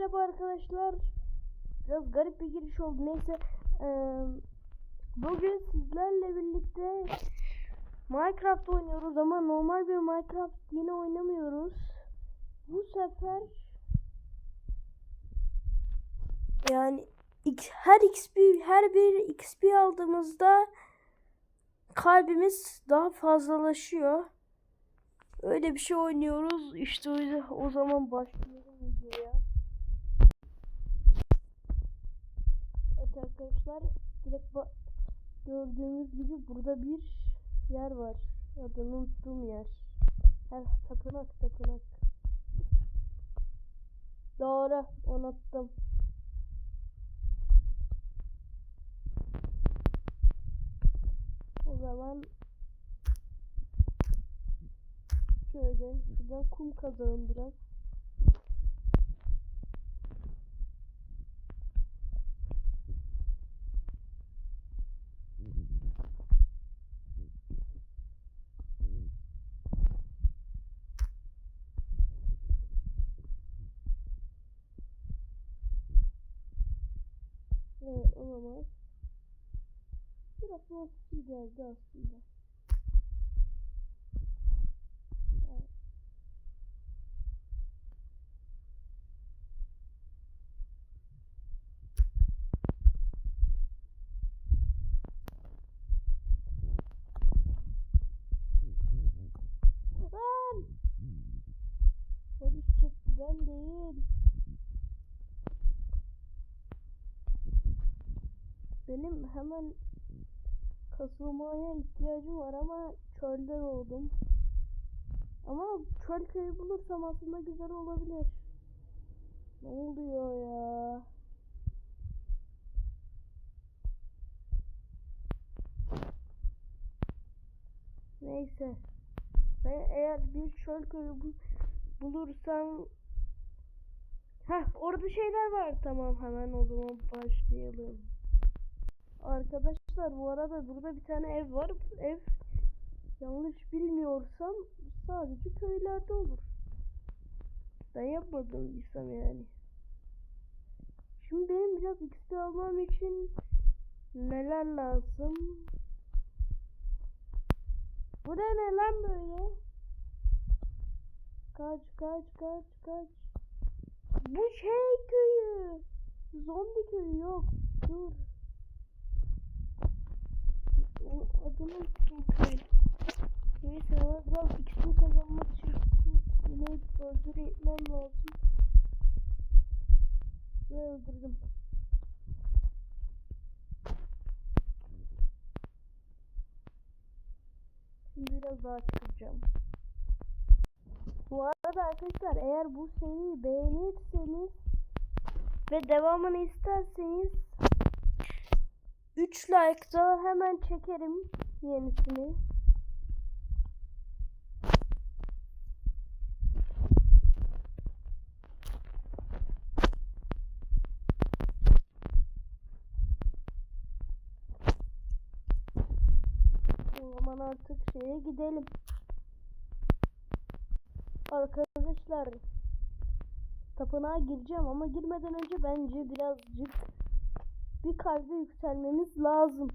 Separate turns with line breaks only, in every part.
merhaba arkadaşlar. Biraz garip bir giriş oldu. Neyse. bugün sizlerle birlikte Minecraft oynuyoruz ama normal bir Minecraft yine oynamıyoruz. Bu sefer yani her XP her bir XP aldığımızda kalbimiz daha fazlalaşıyor. Öyle bir şey oynuyoruz. İşte o, o zaman başlıyorum videoya. Arkadaşlar direkt gördüğünüz gibi burada bir yer var. Adını unuttuğum yer. Heh, tapınak tapınak. Doğru unuttum. O zaman şöyle şuradan kum kazalım biraz. Evet olamaz. Biraz mantıklı geldi aslında. Evet. Lan! Polis ben değil. Benim hemen kasılmaya ihtiyacım var ama çölde doğdum. Ama çöl köyü bulursam aslında güzel olabilir. Ne oluyor ya? Neyse. Ben eğer bir çöl köyü bul bulursam Heh orada şeyler var. Tamam hemen o zaman başlayalım. Arkadaşlar bu arada burada bir tane ev var. Ev yanlış bilmiyorsam sadece köylerde olur. Ben yapmadım bilsem yani. Şimdi benim biraz XP almam için neler lazım? Bu da ne lan böyle? Kaç kaç kaç kaç. Bu şey köyü. Zombi köyü yok. Dur. Adını unuttum köyün. Neyse biraz XP kazanmak için yine öldür etmem lazım. Ve öldürdüm. Şimdi biraz daha çıkacağım. Bu arada arkadaşlar eğer bu seriyi beğenirseniz ve devamını isterseniz 3 like daha hemen çekerim yenisini. O zaman artık şeye gidelim. Arkadaşlar tapınağa gireceğim ama girmeden önce bence birazcık bir kalbe yükselmemiz lazım.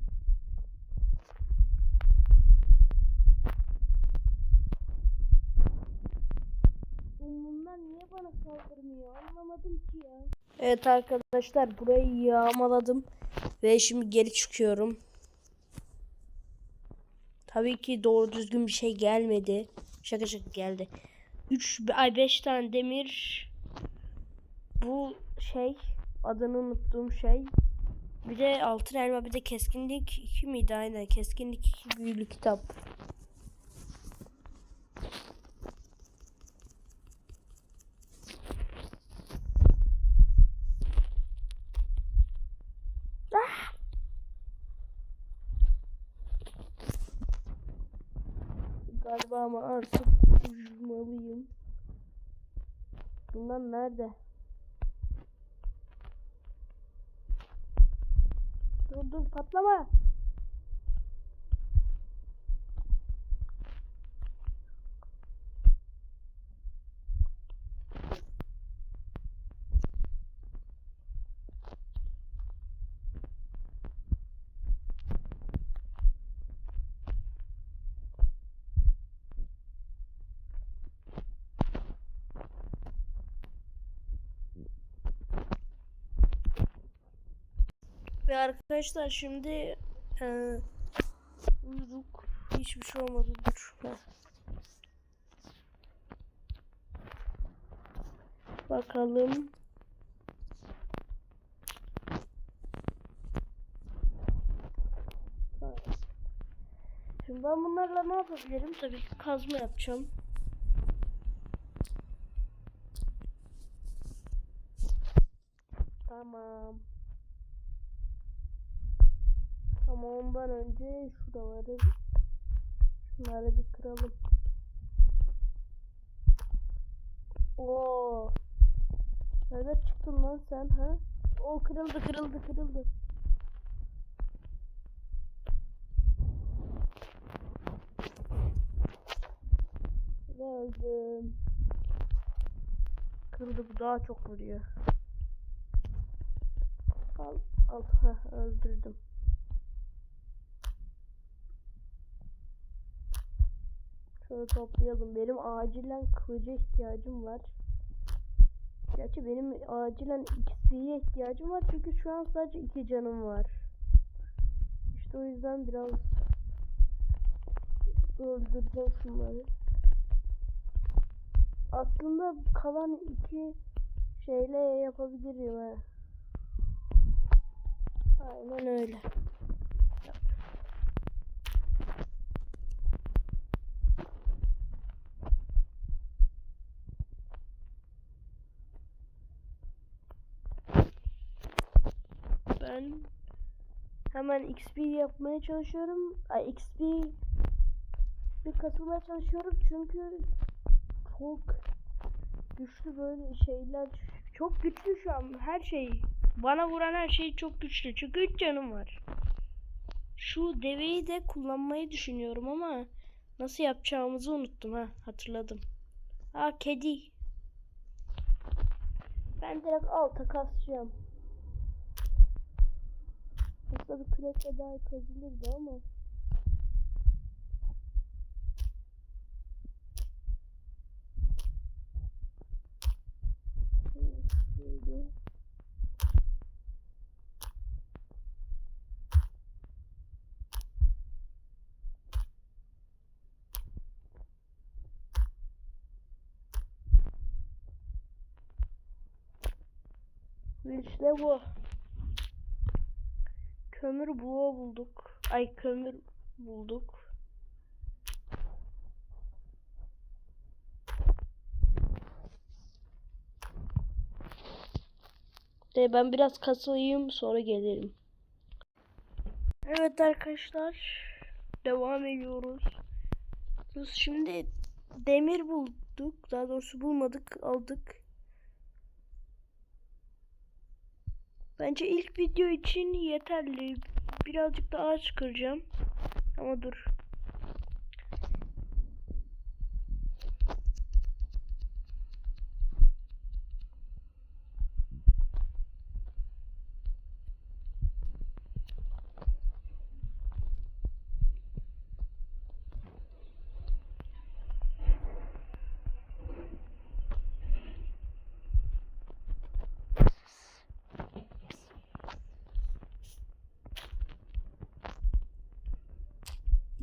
Bunlar niye bana saldırmıyor anlamadım ki ya. Evet arkadaşlar burayı yağmaladım ve şimdi geri çıkıyorum. Tabii ki doğru düzgün bir şey gelmedi. Şaka şaka geldi. 3 ay 5 tane demir. Bu şey adını unuttuğum şey. Bir de altın elma bir de keskinlik 2 miydi aynen keskinlik 2 büyülü kitap. Ah! Galiba ama artık uçmalıyım. Bunlar nerede? Dur dur patlama. Ve arkadaşlar şimdi e, uyuduk. Hiçbir şey olmadı. Dur. Bakalım. Şimdi ben bunlarla ne yapabilirim? Tabii ki kazma yapacağım. Tamam. Ama ondan önce şuraları şunları bir kıralım. Oo. Nerede çıktın lan sen ha? O kırıldı kırıldı kırıldı. Ve öldüm. Kırıldı bu daha çok vuruyor. Al al heh, öldürdüm. Şöyle toplayalım. Benim acilen kılıca ihtiyacım var. Gerçi benim acilen XP'ye ihtiyacım var çünkü şu an sadece iki canım var. İşte o yüzden biraz öldüreceğim şunları. Aslında kalan iki şeyle yapabilirim ha. Aynen öyle. Ben hemen XP yapmaya çalışıyorum. Ay XP bir katılmaya çalışıyorum çünkü çok güçlü böyle şeyler çok güçlü şu an her şey bana vuran her şey çok güçlü çünkü 3 canım var. Şu deveyi de kullanmayı düşünüyorum ama nasıl yapacağımızı unuttum ha hatırladım. Ha kedi. Ben direkt alta kasacağım. Aslında bir kürekle daha kazılırdı ama. Şöyle. İşte bu. Kömür buğu bulduk. Ay kömür bulduk. De ben biraz kasılayım sonra gelirim. Evet arkadaşlar. Devam ediyoruz. Biz şimdi demir bulduk. Daha doğrusu bulmadık, aldık. Bence ilk video için yeterli. Birazcık daha ağaç kıracağım. Ama dur.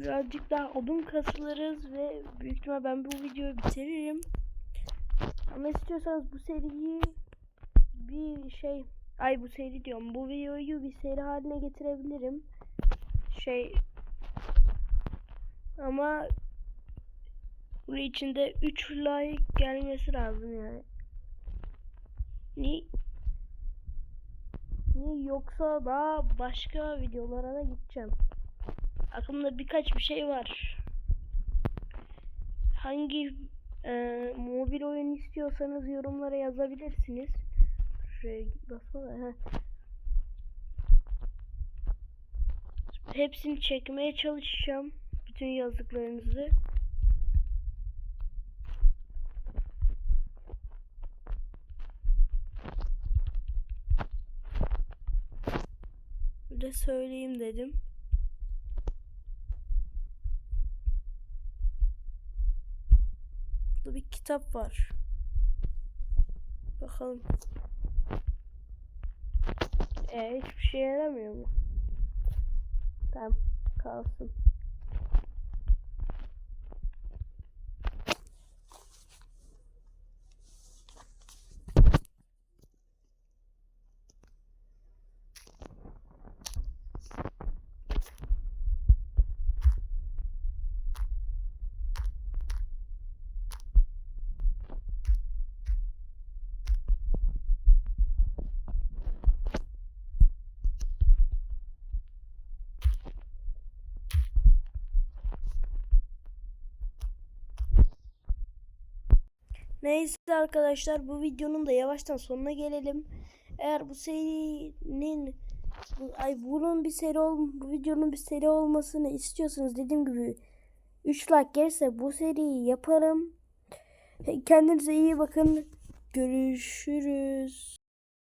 Birazcık daha odun kasılırız ve büyük ihtimal ben bu videoyu bitiririm. Ama istiyorsanız bu seriyi bir şey ay bu seri diyorum bu videoyu bir seri haline getirebilirim. Şey ama bunun içinde 3 like gelmesi lazım yani. Ni ni yoksa daha başka videolara da gideceğim. Aklımda birkaç bir şey var. Hangi e, mobil oyun istiyorsanız yorumlara yazabilirsiniz. Şuraya basma da. Heh. Hepsini çekmeye çalışacağım. Bütün yazdıklarınızı. Bir de söyleyeyim dedim. Burada bir kitap var. Bakalım. E, hiçbir şey yaramıyor mu? Tamam kalsın. Neyse arkadaşlar bu videonun da yavaştan sonuna gelelim. Eğer bu serinin ay bunun bir seri ol, bu videonun bir seri olmasını istiyorsanız dediğim gibi 3 like gelirse bu seriyi yaparım. Kendinize iyi bakın. Görüşürüz.